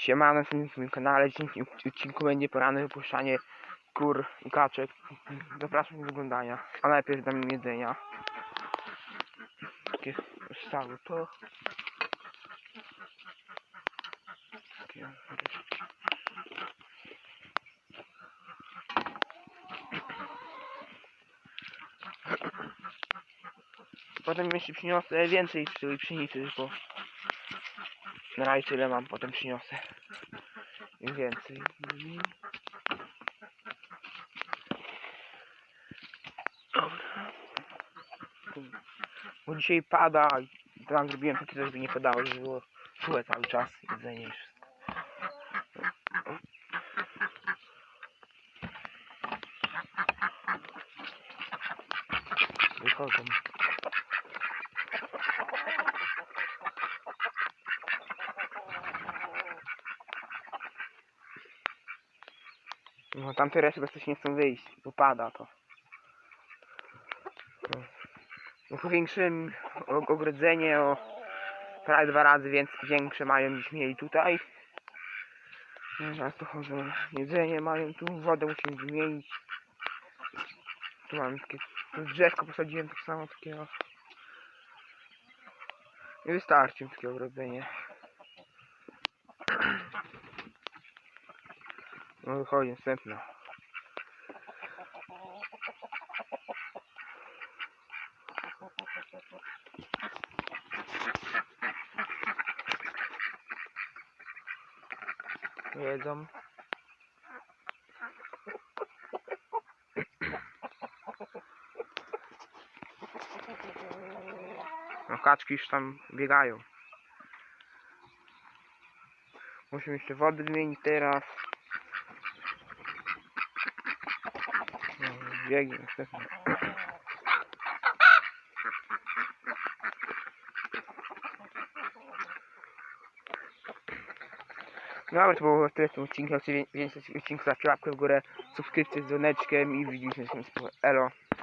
Siemano, na tym kanale. Dzięki odcinku będzie poranne wypuszczanie kur i kaczek. Zapraszam do oglądania. A najpierw dam im jedzenia. Takie stały to. Potem jeszcze przyniosę więcej tej pszenicy, bo na razie tyle mam, potem przyniosę im więcej. Dobra. Bo dzisiaj pada i tam zrobiłem takie coś, żeby nie padało, żeby było suche cały czas jedzenie i wszystko. Wychodzą. No tamte reszty coś nie chcą wyjść, bo pada to. No. No powiększyłem ogrodzenie o prawie dwa razy więc większe mają niż mieli tutaj. No teraz to chodzą, jedzenie mają tu, wodę musimy wymienić. Tu mam takie, tu drzewko posadziłem tak samo takiego. Nie wystarczy mi takie ogrodzenie. No wychodzi następna. Jedzą. No kaczki już tam biegają. Musimy jeszcze wody wymienić teraz. No, biegnie następny. Dobra, to było w tym odcinku. Chcecie więcej odcinków, zostawcie łapkę w górę, subskrypcję z dzwoneczkiem i widzimy się następnym Elo.